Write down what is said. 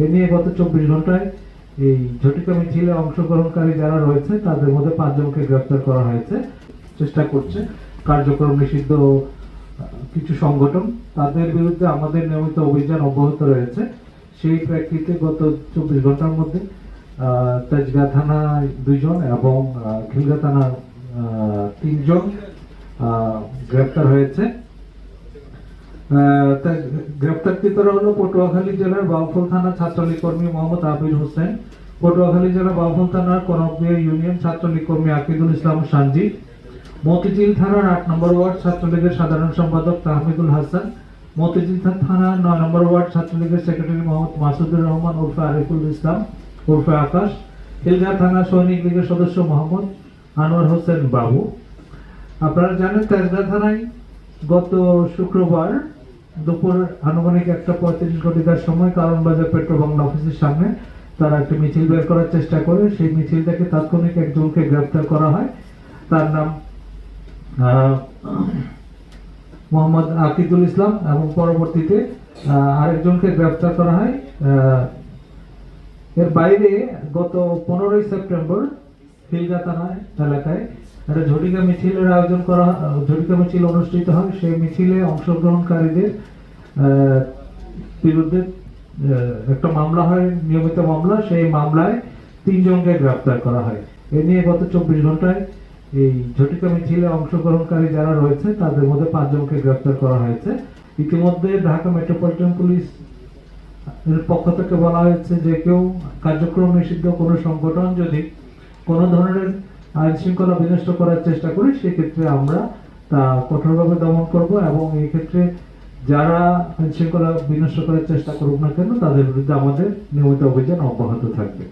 এ নিয়ে গত চব্বিশ ঘন্টায় এই ঝটিকা মিছিলে অংশগ্রহণকারী যারা রয়েছে, তাদের মধ্যে পাঁচজনকে গ্রেপ্তার করা হয়েছে। চেষ্টা করছে। কার্যক্রম নিষিদ্ধ কিছু সংগঠন। তাদের বিরুদ্ধে আমাদের নিয়মিত অভিযান অব্যাহত রয়েছে। সেই প্রেক্ষিতে গত চব্বিশ ঘণ্টার মধ্যে তেজগাঁ থানায় দুইজন এবং খিলগা থানার তিনজন গ্রেপ্তার হয়েছে। গ্রেপ্তারকৃতরা হলো পটুয়াখালী জেলার বাউফল থানা ছাত্রলীগ কর্মী মোহাম্মদ আবির হোসেন। পটুয়াখালী জেলা বাউফল থানার কনকবিয়া ইউনিয়ন ছাত্রলীগ কর্মী আকিদুল ইসলাম সানজি। মতিঝিল থানার আট নম্বর ওয়ার্ড ছাত্রলীগের সাধারণ সম্পাদক তাহমিদুল হাসান। মতিঝিল থানার নয় নম্বর ওয়ার্ড ছাত্রলীগের সেক্রেটারি মোহাম্মদ মাসুদুর রহমান ওরফে আরিফুল ইসলাম, ওরফে আকাশ। হিলগা থানা সৈনিক লীগের সদস্য মোহাম্মদ আনোয়ার হোসেন বাবু। আপনারা জানেন তেজগাঁ থানায় গত শুক্রবার দুপুর আনুমানিক একটা পঁয়ত্রিশ ঘটিকার সময় কারণ বাজার পেট্রো বাংলা অফিসের সামনে তারা একটি মিছিল বের করার চেষ্টা করে। সেই মিছিল থেকে তাৎক্ষণিক একজনকে গ্রেপ্তার করা হয়। তার নাম মোহাম্মদ আকিদুল ইসলাম এবং পরবর্তীতে আরেকজনকে গ্রেপ্তার করা হয়। এর বাইরে গত পনেরোই সেপ্টেম্বর খিলগা থানা এলাকায় একটা ঝটিকা মিছিলের আয়োজন করা, ঝটিকা মিছিল অনুষ্ঠিত হয়। সেই মিছিলে অংশগ্রহণকারীদের বিরুদ্ধে একটা মামলা হয়, নিয়মিত মামলা। সেই মামলায় তিনজনকে গ্রেপ্তার করা হয়। এ নিয়ে গত চব্বিশ ঘন্টায় এই ঝটিকা মিছিলে অংশগ্রহণকারী যারা রয়েছে, তাদের মধ্যে পাঁচজনকে গ্রেপ্তার করা হয়েছে। ইতিমধ্যে ঢাকা মেট্রোপলিটন পুলিশ এর পক্ষ থেকে বলা হয়েছে যে কেউ কার্যক্রম নিষিদ্ধ কোনো সংগঠন যদি কোনো ধরনের আইন শৃঙ্খলা বিনষ্ট করার চেষ্টা করি, সেক্ষেত্রে আমরা তা কঠোরভাবে দমন করব এবং এই ক্ষেত্রে যারা আইন শৃঙ্খলা বিনষ্ট করার চেষ্টা করুক না কেন, তাদের বিরুদ্ধে আমাদের নিয়মিত অভিযান অব্যাহত থাকবে।